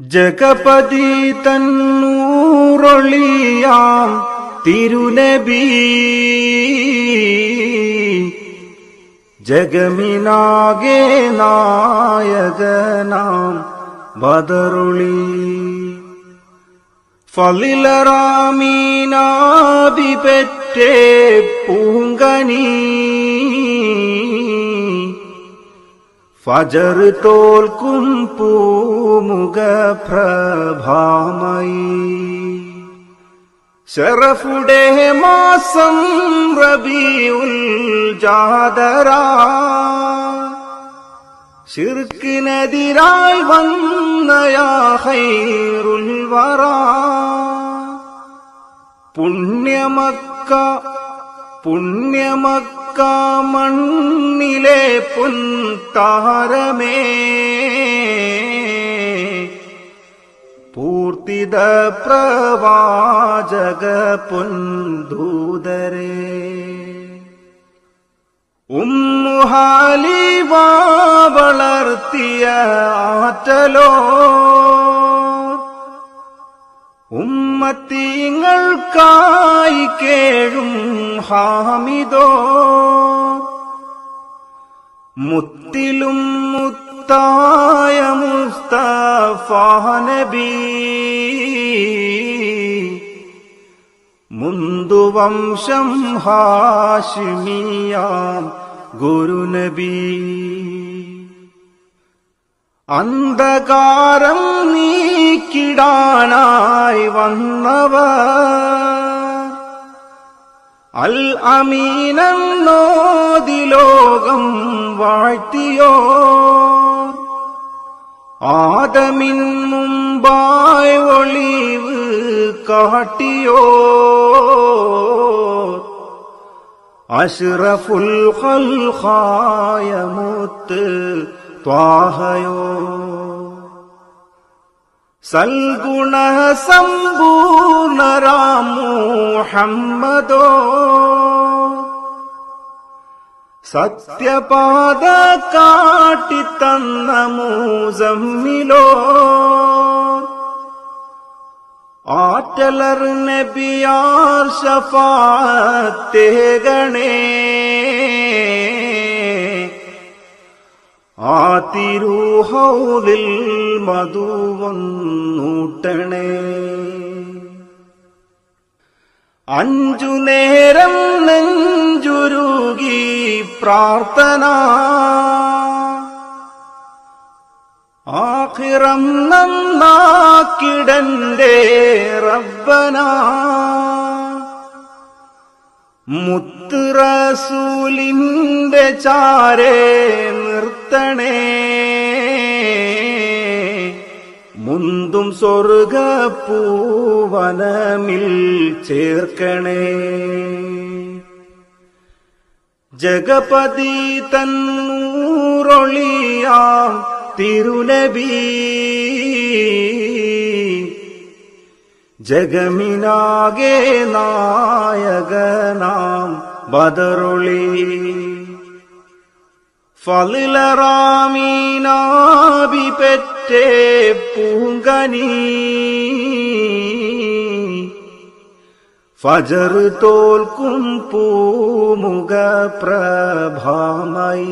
ജഗപതി തന്നൂറൊളിയാം തിരുനബി. ജഗമിനാകെ നായകനാം ബദറുളി ഫലിലറാമീനാദി പെറ്റേ പൂങ്കനീ. ഫജർ തോൽക്കും പൂമുഖ പ്രഭാമയി ഷറഫുടെ മാസം റബിയുൽ ജാദരാ. ശിർക്കിനെതിരായി വന്നയാ ഹൈറുൽ വറാ. പുണ്യമക്ക പുണ്യമക്ക മണ്ണിലെ പുൻതാരമേ പൂർത്തിത പ്രവാചക പുൻദൂതരേ. ഉമ്മുഹാലിവ വളർത്തിയ ആറ്റലോ. ഉമ്മത്തിങ്ങൾക്കായി കേഴും ഹാമിദോ. മുത്തിലും മുത്തായ മുസ്തഫ നബി. മുന്തു വംശം ഹാഷിമിയാം ഗുരുനബി അന്ധകാരം നീക്കിടാനായി വന്നവർ. അൽ അമീനെന്നോതി ലോകം വാഴ്ത്തിയോ. ആദമിൻ മുമ്പായി ഒളിവ് കാട്ടിയോ അഷ്റഫുൽ ഖൽഖായ മുത്ത് ത്വാഹയോ സൽഗുണ സമ്പൂർണരാമു മുഹമ്മദോ സത്യപാത കാട്ടിത്തന്ന മൂസമ്മിലോ ആറ്റലർ നബിയാർ ഷഫാത്തേകണേ ആ തിരുഹൗലിൽ മധുവന്നൂട്ടണേ അഞ്ചു നേരം നെഞ്ചുരുകി പ്രാർത്ഥന. ആഖിറം നന്നാക്കിടന്റെ റബ്ബന. മുത്തുറസൂലിന്റെ ചാരേ നിർത്തണേ. മുന്തും സ്വർഗപ്പൂവനമിൽ ചേർക്കണേ. ജഗപതി തന്നൂറൊളിയാം തിരുനബി. ജഗമിനാകെ നായകനാം ബദറുളി. ഫലിലറാമീനാബി പെറ്റേ പൂങ്കനീ. ഫജർ തോൽക്കും പൂമുഖ പ്രഭാമയി